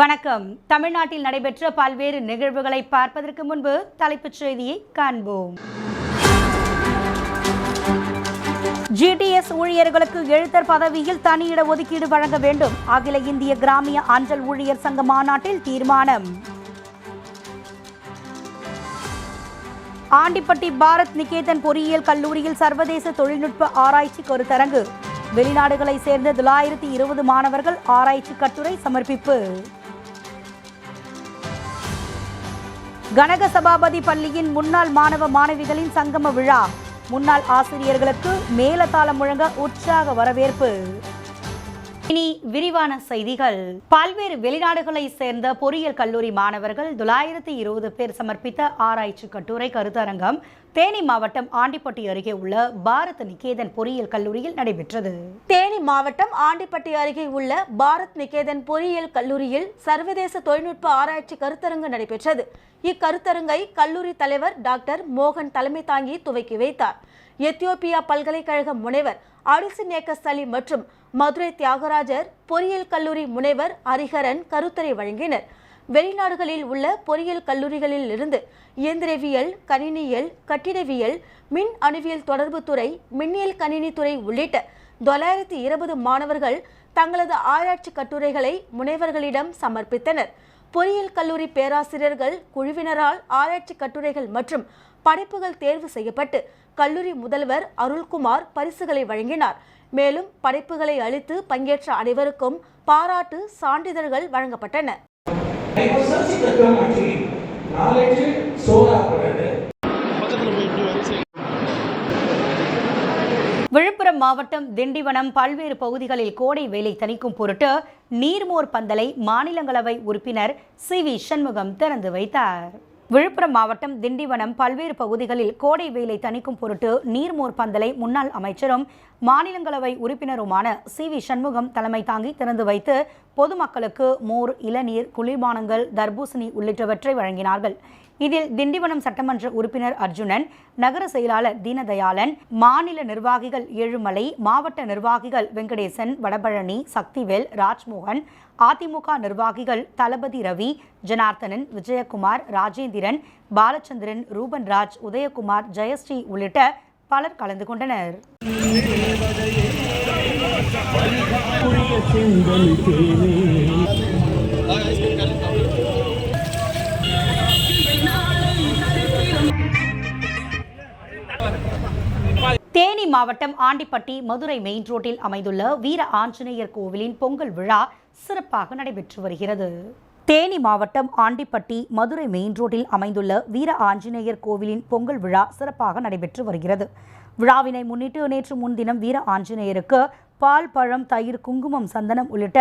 வணக்கம். தமிழ்நாட்டில் நடைபெற்ற பல்வேறு நிகழ்வுகளை பார்ப்பதற்கு முன்பு தலைப்புச் செய்தியை காண்போம். ஜிடிஎஸ் ஊழியர்களுக்கு எழுத்தர் பதவியில் தனியிட ஒதுக்கீடு வழங்க வேண்டும். அகில இந்திய கிராமிய அஞ்சல் ஊழியர் சங்க மாநாட்டில் தீர்மானம். ஆண்டிப்பட்டி பாரத் நிகேதன் பொறியியல் கல்லூரியில் சர்வதேச தொழில்நுட்ப ஆராய்ச்சி கருத்தரங்கு. வெளிநாடுகளை சேர்ந்த தொள்ளாயிரத்தி இருபது மாணவர்கள் ஆராய்ச்சி கட்டுரை சமர்ப்பிப்பு. கனக சபாபதி பள்ளியின் முன்னாள் மாணவ மாணவிகளின் சங்கம விழா. முன்னாள் ஆசிரியர்களுக்கு மேலதாளம் முழங்க உற்சாக வரவேற்பு. இனி விரிவான செய்திகள். பல்வேறு வெளிநாடுகளை சேர்ந்த பொறியியல் கல்லூரி மாணவர்கள் தொள்ளாயிரத்தி இருபது பேர் சமர்ப்பித்த ஆராய்ச்சி கட்டுரை கருத்தரங்கம் தேனி மாவட்டம் ஆண்டிப்பட்டி அருகே உள்ள பாரத் நிகேதன் பொறியியல் கல்லூரியில் நடைபெற்றது. தேனி மாவட்டம் ஆண்டிப்பட்டி அருகே உள்ள பாரத் நிகேதன் பொறியியல் கல்லூரியில் சர்வதேச தொழில்நுட்ப ஆராய்ச்சி கருத்தரங்கு நடைபெற்றது. இக்கருத்தரங்கை கல்லூரி தலைவர் டாக்டர் மோகன் தலைமை தாங்கி துவக்கி வைத்தார். எத்தியோப்பியா பல்கலைக்கழக முனைவர் அடிசிநேக்க சலீம் மற்றும் மதுரை தியாகராஜர் பொறியியல் கல்லூரி முனைவர் ஹரிஹரன் கருத்தரை வழங்கினர். வெளிநாடுகளில் உள்ள பொறியியல் கல்லூரிகளில் இருந்து இயந்திரவியல் கணினியியல் கட்டிடவியல் மின் அணுவியல் தொடர்புத்துறை மின்னியல் கணினித்துறை உள்ளிட்ட தொள்ளாயிரத்தி இருபது மாணவர்கள் தங்களது ஆராய்ச்சி கட்டுரைகளை முனைவர்களிடம் சமர்ப்பித்தனர். பொறியியல் கல்லூரி பேராசிரியர்கள் குழுவினரால் ஆராய்ச்சி கட்டுரைகள் மற்றும் படைப்புகள் தேர்வு செய்யப்பட்டு கல்லூரி முதல்வர் அருள்குமார் பரிசுகளை வழங்கினார். மேலும் படைப்புகளை அளித்து பங்கேற்ற அனைவருக்கும் பாராட்டு சான்றிதழ்கள் வழங்கப்பட்டன. விழுப்புரம் மாவட்டம் திண்டிவனம் பல்வேறு பகுதிகளில் கோடை வேலை தணிக்கும் பொருட்டு நீர்மோர் பந்தலை மாநிலங்களவை உறுப்பினர் சி வி சண்முகம் திறந்து வைத்தார். விழுப்புரம் மாவட்டம் திண்டிவனம் பல்வேறு பகுதிகளில் கோடை வேலை தணிக்கும் பொருட்டு நீர்மோர் பந்தலை முன்னாள் அமைச்சரும் மாநிலங்களவை உறுப்பினருமான சி வி சண்முகம் தலைமை தாங்கி திறந்து வைத்து பொதுமக்களுக்கு மோர் இளநீர் குளிர்பானங்கள் தர்பூசணி உள்ளிட்டவற்றை வழங்கினார்கள். இதில் திண்டிவனம் சட்டமன்ற உறுப்பினர் அர்ஜுனன் நகர செயலாளர் தீனதயாளன் மாநில நிர்வாகிகள் ஏழுமலை மாவட்ட நிர்வாகிகள் வெங்கடேசன் வடபழனி சக்திவேல் ராஜ்மோகன் அதிமுக நிர்வாகிகள் தளபதி ரவி ஜனார்த்தனன் விஜயகுமார் ராஜேந்திரன் பாலச்சந்திரன் ரூபன்ராஜ் உதயகுமார் ஜெயஸ்ரீ உள்ளிட்ட பலர் கலந்து கொண்டனர். தேனி மாவட்டம் ஆண்டிப்பட்டி மதுரை மெயின் ரோட்டில் அமைந்துள்ள வீர ஆஞ்சநேயர் கோவிலின் பொங்கல் விழா சிறப்பாக நடைபெற்று வருகிறது. தேனி மாவட்டம் ஆண்டிப்பட்டி மதுரை மெயின் ரோட்டில் அமைந்துள்ள வீர ஆஞ்சநேயர் கோவிலின் பொங்கல் விழா சிறப்பாக நடைபெற்று வருகிறது. விழாவினை முன்னிட்டு நேற்று முன்தினம் வீர ஆஞ்சநேயருக்கு பால் பழம் தயிர் குங்குமம் சந்தனம் உள்ளிட்ட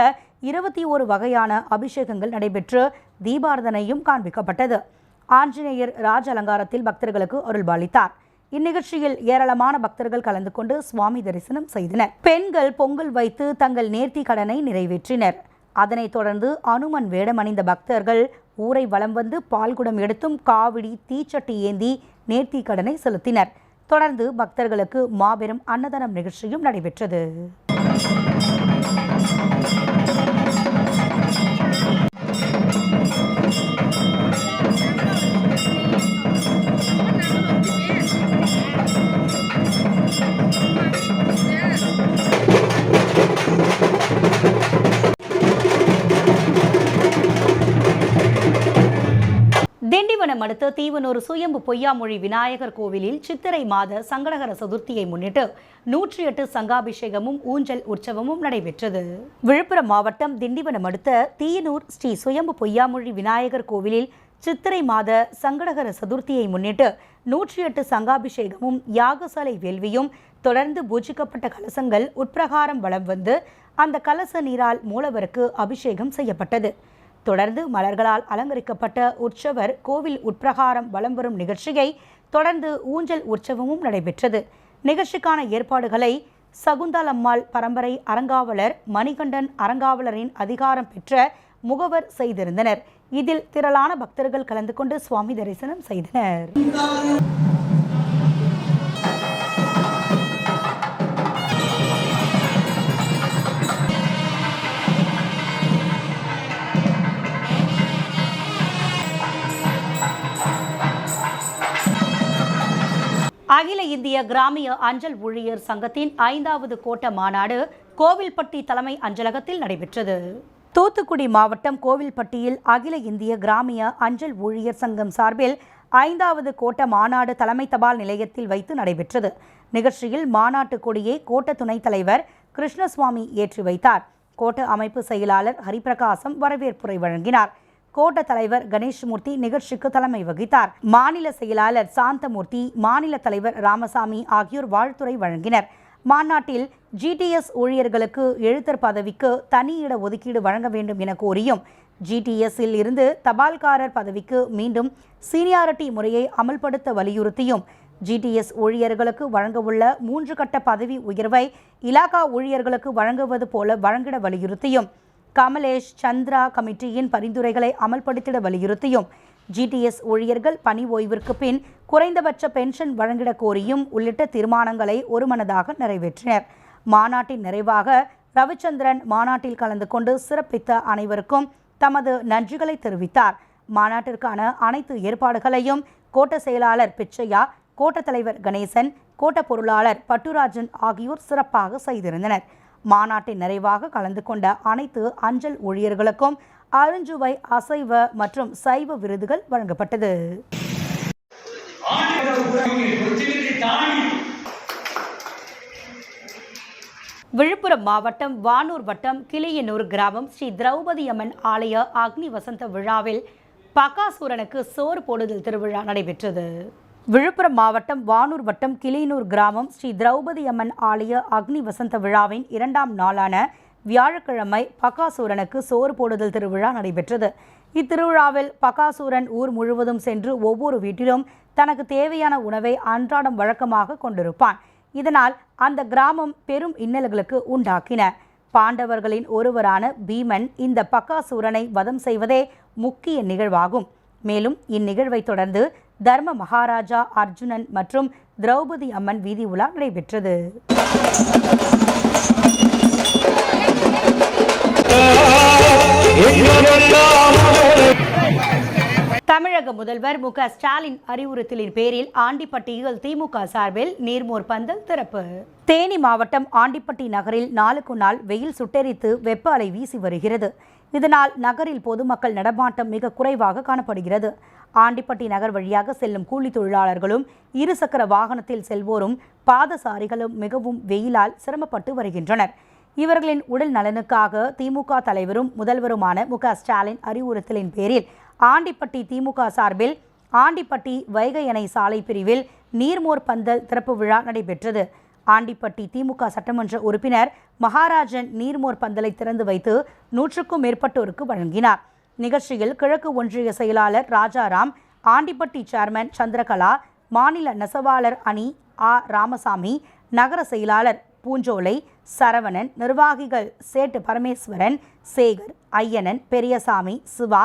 இருபத்தி ஒரு வகையான அபிஷேகங்கள் நடைபெற்று தீபாரதனையும் காண்பிக்கப்பட்டது. ஆஞ்சநேயர் ராஜ அலங்காரத்தில் பக்தர்களுக்கு அருள்பாலித்தார். இந்நிகழ்ச்சியில் ஏராளமான பக்தர்கள் கலந்து கொண்டு சுவாமி தரிசனம் செய்தனர். பெண்கள் பொங்கல் வைத்து தங்கள் நேர்த்தி கடனை நிறைவேற்றினர். அதனைத் தொடர்ந்து அனுமன் வேடமணிந்த பக்தர்கள் ஊரை வலம் வந்து பால்குடம் எடுத்தும் காவிடி தீச்சட்டி ஏந்தி நேர்த்தி கடனை செலுத்தினர். தொடர்ந்து பக்தர்களுக்கு மாபெரும் அன்னதானம் நிகழ்ச்சியும் நடைபெற்றது. அடுத்த தீவனூர் சுயம்பு பொய்யாமொழி விநாயகர் கோவிலில் சித்திரை மாத சங்கடகர சதுர்த்தியை முன்னிட்டு நூற்றி எட்டு சங்காபிஷேகமும் ஊஞ்சல் உற்சவமும் நடைபெற்றது. விழுப்புரம் மாவட்டம் திண்டிவனம் அடுத்த தீயனூர் ஸ்ரீ சுயம்பு பொய்யாமொழி விநாயகர் கோவிலில் சித்திரை மாத சங்கடகர சதுர்த்தியை முன்னிட்டு நூற்றி எட்டு சங்காபிஷேகமும் யாகசாலை வேள்வியும் தொடர்ந்து பூஜிக்கப்பட்ட கலசங்கள் உட்பிரகாரம் வலம் வந்து அந்த கலச நீரால் மூலவருக்கு அபிஷேகம் செய்யப்பட்டது. தொடர்ந்து மலர்களால் அலங்கரிக்கப்பட்ட உற்சவர் கோவில் உட்பிரகாரம் வலம் வரும் நிகழ்ச்சியை தொடர்ந்து ஊஞ்சல் உற்சவமும் நடைபெற்றது. நிகழ்ச்சிக்கான ஏற்பாடுகளை சகுந்தலம்மாள் பரம்பரை அறங்காவலர் மணிகண்டன் அறங்காவலரின் அதிகாரம் பெற்ற முகவர் செய்திருந்தனர். இதில் திரளான பக்தர்கள் கலந்து கொண்டு சுவாமி தரிசனம் செய்தனர். அகில இந்திய கிராமிய அஞ்சல் ஊழியர் சங்கத்தின் ஐந்தாவது கோட்ட மாநாடு கோவில்பட்டி தலைமை அஞ்சலகத்தில் நடைபெற்றது. தூத்துக்குடி மாவட்டம் கோவில்பட்டியில் அகில இந்திய கிராமிய அஞ்சல் ஊழியர் சங்கம் சார்பில் ஐந்தாவது கோட்ட மாநாடு தலைமை தபால் நிலையத்தில் வைத்து நடைபெற்றது. நிகழ்ச்சியில் மாநாட்டு கொடியை கோட்ட துணைத் தலைவர் கிருஷ்ணசுவாமி ஏற்றி வைத்தார். கோட்ட அமைப்பு செயலாளர் ஹரிபிரகாசம் வரவேற்புரை வழங்கினார். கோட்ட தலைவர் கணேஷ்மூர்த்தி நிகழ்ச்சிக்கு தலைமை வகித்தார். மாநில செயலாளர் சாந்தமூர்த்தி மாநில தலைவர் ராமசாமி ஆகியோர் வாழ்த்துறை வழங்கினர். மாநாட்டில் ஜிடிஎஸ் ஊழியர்களுக்கு எழுத்தர் பதவிக்கு தனி இட ஒதுக்கீடு வழங்க வேண்டும் என கோரியும் ஜிடிஎஸ்ஸில் இருந்து தபால்காரர் பதவிக்கு மீண்டும் சீனியாரிட்டி முறையை அமல்படுத்த வலியுறுத்தியும் ஜிடிஎஸ் ஊழியர்களுக்கு வழங்கவுள்ள மூன்று கட்ட பதவி உயர்வை இலாகா ஊழியர்களுக்கு வழங்குவது போல வழங்கிட வலியுறுத்தியும் கமலேஷ் சந்திரா கமிட்டியின் பரிந்துரைகளை அமல்படுத்திட வலியுறுத்தியும் ஜிடிஎஸ் ஊழியர்கள் பணி ஓய்விற்கு பின் குறைந்தபட்ச பென்ஷன் வழங்கிட கோரியும் உள்ளிட்ட தீர்மானங்களை ஒருமனதாக நிறைவேற்றினர். மாநாட்டின் நிறைவாக ரவிச்சந்திரன் மாநாட்டில் கலந்து கொண்டு சிறப்பித்த அனைவருக்கும் தமது நன்றிகளை தெரிவித்தார். மாநாட்டிற்கான அனைத்து ஏற்பாடுகளையும் கோட்ட செயலாளர் பிச்சையா கோட்ட தலைவர் கணேசன் கோட்ட பொருளாளர் பட்டுராஜன் ஆகியோர் சிறப்பாக செய்திருந்தனர். மாநாட்டின் நிறைவாக கலந்து கொண்ட அனைத்து அஞ்சல் ஊழியர்களுக்கும் அருஞ்சுவை அசைவ மற்றும் சைவ விருதுகள் வழங்கப்பட்டது. விழுப்புரம் மாவட்டம் வானூர் வட்டம் கிளியனூர் கிராமம் ஸ்ரீ திரௌபதி அம்மன் ஆலய அக்னி வசந்த விழாவில் பகாசூரனுக்கு சோறு போடுதல் திருவிழா நடைபெற்றது. விழுப்புரம் மாவட்டம் வானூர் வட்டம் கிளியனூர் கிராமம் ஸ்ரீ திரௌபதி அம்மன் ஆலய அக்னி வசந்த விழாவின் இரண்டாம் நாளான வியாழக்கிழமை பகாசூரனுக்கு சோறு போடுதல் திருவிழா நடைபெற்றது. இத்திருவிழாவில் பகாசூரன் ஊர் முழுவதும் சென்று ஒவ்வொரு வீட்டிலும் தனக்கு தேவையான உணவை அன்றாடம் வழக்கமாக கொண்டிருப்பான். இதனால் அந்த கிராமம் பெரும் இன்னல்களுக்கு உண்டாக்கின. பாண்டவர்களின் ஒருவரான பீமன் இந்த பக்காசூரனை வதம் செய்வதே முக்கிய நிகழ்வாகும். மேலும் இந்நிகழ்வை தொடர்ந்து தர்ம மகாராஜா அர்ஜுனன் மற்றும் திரௌபதி அம்மன் வீதி உலா நடைபெற்றது. தமிழக முதல்வர் மு. க. ஸ்டாலின் அறிவுறுத்தலின் பேரில் ஆண்டிப்பட்டியில் திமுக சார்பில் நீர்மோர் பந்தல் திறப்பு. தேனி மாவட்டம் ஆண்டிப்பட்டி நகரில் நாளுக்கு நாள் வெயில் சுட்டெரித்து வெப்ப அலை வீசி வருகிறது. இதனால் நகரில் பொதுமக்கள் நடமாட்டம் மிக குறைவாக காணப்படுகிறது. ஆண்டிப்பட்டி நகர் வழியாக செல்லும் கூலி தொழிலாளர்களும் இருசக்கர வாகனத்தில் செல்வோரும் பாதசாரிகளும் மிகவும் வெயிலால் சிரமப்பட்டு வருகின்றனர். இவர்களின் உடல் நலனுக்காக திமுக தலைவரும் முதல்வருமான மு ஸ்டாலின் அறிவுறுத்தலின் பேரில் ஆண்டிப்பட்டி திமுக சார்பில் ஆண்டிப்பட்டி வைகை அணை சாலை பிரிவில் நீர்மோர் பந்தல் திறப்பு விழா நடைபெற்றது. ஆண்டிப்பட்டி திமுக சட்டமன்ற உறுப்பினர் மகாராஜன் நீர்மோர் பந்தலை திறந்து வைத்து நூற்றுக்கும் மேற்பட்டோருக்கு வழங்கினார். நிகழ்ச்சியில் கிழக்கு ஒன்றிய செயலாளர் ராஜாராம் ஆண்டிப்பட்டி சேர்மன் சந்திரகலா மாநில நெசவாளர் அணி ஆ. ராமசாமி நகர செயலாளர் பூஞ்சோலை சரவணன் நிர்வாகிகள் சேட்டு பரமேஸ்வரன் சேகர் ஐயனன் பெரியசாமி சிவா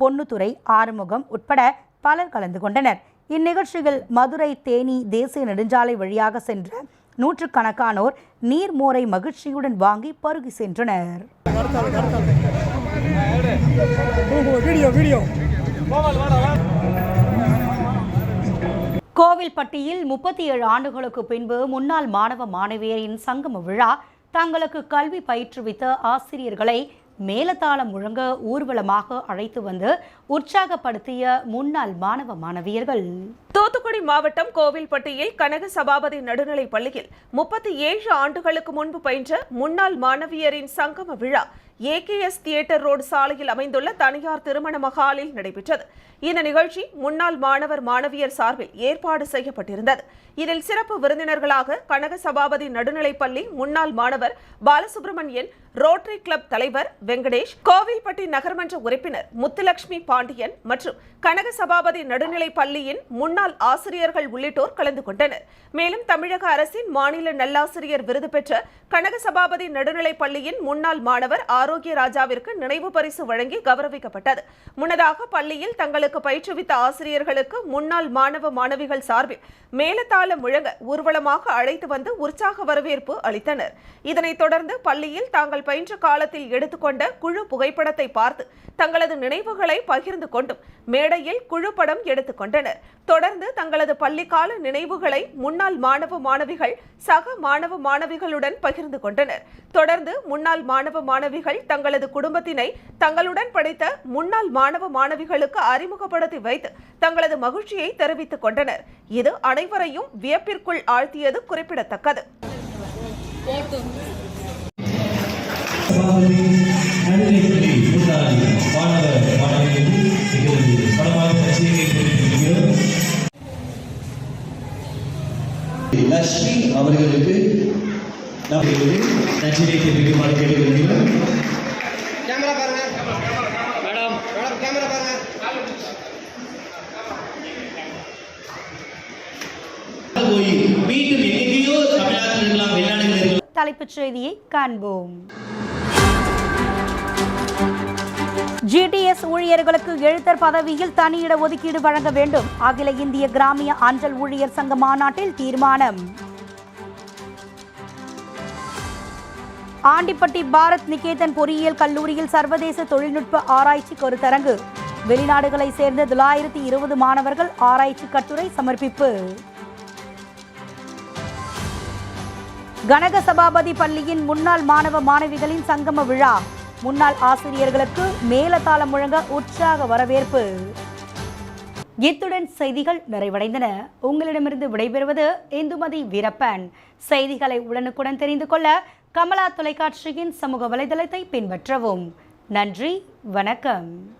பொன்னுத்துறை ஆறுமுகம் உட்பட பலர் கலந்து கொண்டனர். இந்நிகழ்ச்சியில் மதுரை தேனி தேசிய நெடுஞ்சாலை வழியாக சென்ற நூற்றுக்கணக்கானோர் நீர்மோரை மகிழ்ச்சியுடன் வாங்கி பருகி சென்றனர். வீடியோ வீடியோ கோவில்பட்டியில் முப்பத்தி ஏழு ஆண்டுகளுக்கு பின்பு முன்னாள் மாணவ மாணவியரின் சங்கம விழா தங்களுக்கு கல்வி பயிற்றுவித்த ஆசிரியர்களை மேலதாளம் முழங்க ஊர்வலமாக அழைத்து வந்து உற்சாகப்படுத்திய முன்னாள் மாணவ மாணவியர்கள். தூத்துக்குடி மாவட்டம் கோவில்பட்டியில் கனக சபாபதி நடுநிலைப் பள்ளியில் முப்பத்தி ஏழு ஆண்டுகளுக்கு முன்பு பயின்ற முன்னாள் மாணவியரின் சங்கம விழா ஏகேஎஸ் தியேட்டர் ரோடு சாலையில் அமைந்துள்ள தனியார் திருமண மகாலில் நடைபெற்றது. இந்த நிகழ்ச்சி முன்னாள் மாணவர் மாணவியர் சார்பில் ஏற்பாடு செய்யப்பட்டிருந்தது. இதில் சிறப்பு விருந்தினர்களாக கனக சபாபதி நடுநிலைப்பள்ளி முன்னாள் மாணவர் பாலசுப்ரமணியன் ரோட்டரி கிளப் தலைவர் வெங்கடேஷ் கோவில்பட்டி நகர்மன்ற உறுப்பினர் முத்துலட்சுமி பாண்டியன் மற்றும் கனக சபாபதி நடுநிலைப் பள்ளியின் முன்னாள் ஆசிரியர்கள் உள்ளிட்டோர் கலந்து கொண்டனர். மேலும் தமிழக அரசின் மாநில நல்லாசிரியர் விருது பெற்ற கனக சபாபதி நடுநிலைப் பள்ளியின் முன்னாள் மாணவர் ஆர். ஆரோக்கிய ராஜாவிற்கு நினைவு பரிசு வழங்கி கௌரவிக்கப்பட்டது. முன்னதாக பள்ளியில் தங்களுக்கு பயிற்றுவித்த ஆசிரியர்களுக்கு முன்னாள் மாணவ மாணவிகள் சார்பில் மேலதாளம் முழங்க ஊர்வலமாக அழைத்து வந்து உற்சாக வரவேற்பு அளித்தனர். இதனைத் தொடர்ந்து பள்ளியில் தாங்கள் பயின்ற காலத்தில் எடுத்துக்கொண்ட குழு புகைப்படத்தை பார்த்து தங்களது நினைவுகளை பகிர்ந்து கொண்டும் மேடையில் குழு படம் எடுத்துக்கொண்டனர் தொடர்ந்து தங்களது பள்ளிக்கால நினைவுகளை முன்னாள் மாணவ மாணவிகள் சக மாணவ மாணவிகளுடன் பகிர்ந்து கொண்டனர். தொடர்ந்து முன்னாள் மாணவ மாணவிகள் தங்களது குடும்பத்தினை தங்களுடன் படித்த முன்னாள் மாணவ மாணவிகளுக்கு அறிமுகப்படுத்தி வைத்து தங்களது மகிழ்ச்சியை தெரிவித்துக் கொண்டனர் இது அனைவரையும் வியப்பிற்குள் ஆழ்த்தியது குறிப்பிடத்தக்கது லட்சுமி அவர்களுக்கு நம்மளுக்கு நன்றியை தெரிவிக்குமாறு கேட்டுக்கொள்கிறோம் மீண்டும் எங்கேயோ தமிழ்நாட்டில் வெளிநாடுகளில் தலைப்புச் செய்தியை காண்போம். ஜிடிஎஸ் ஊழியர்களுக்கு எழுத்தர் பதவியில் தனியிட ஒதுக்கீடு வழங்க வேண்டும். அகில இந்திய கிராமிய அஞ்சல் ஊழியர் சங்க மாநாட்டில் தீர்மானம். ஆண்டிப்பட்டி பாரத் நிகேதன் பொறியியல் கல்லூரியில் சர்வதேச தொழில்நுட்ப ஆராய்ச்சி கருத்தரங்கு. வெளிநாடுகளைச் சேர்ந்த தொள்ளாயிரத்தி இருபது மாணவர்கள் ஆராய்ச்சி கட்டுரை சமர்ப்பிப்பு. கனக சபாபதி பள்ளியின் முன்னாள் மாணவ மாணவிகளின் சங்கம விழா. முன்னாள் ஆசிரியர்களுக்கு மேலதாளம் முழங்க உற்சாக வரவேற்பு. இத்துடன் செய்திகள் நிறைவடைந்தன. உங்களிடமிருந்து விடைபெறுவது இந்துமதி வீரப்பன். செய்திகளை உடனுக்குடன் தெரிந்து கொள்ள கமலா தொலைக்காட்சியின் சமூக வலைதளத்தை பின்பற்றவும். நன்றி வணக்கம்.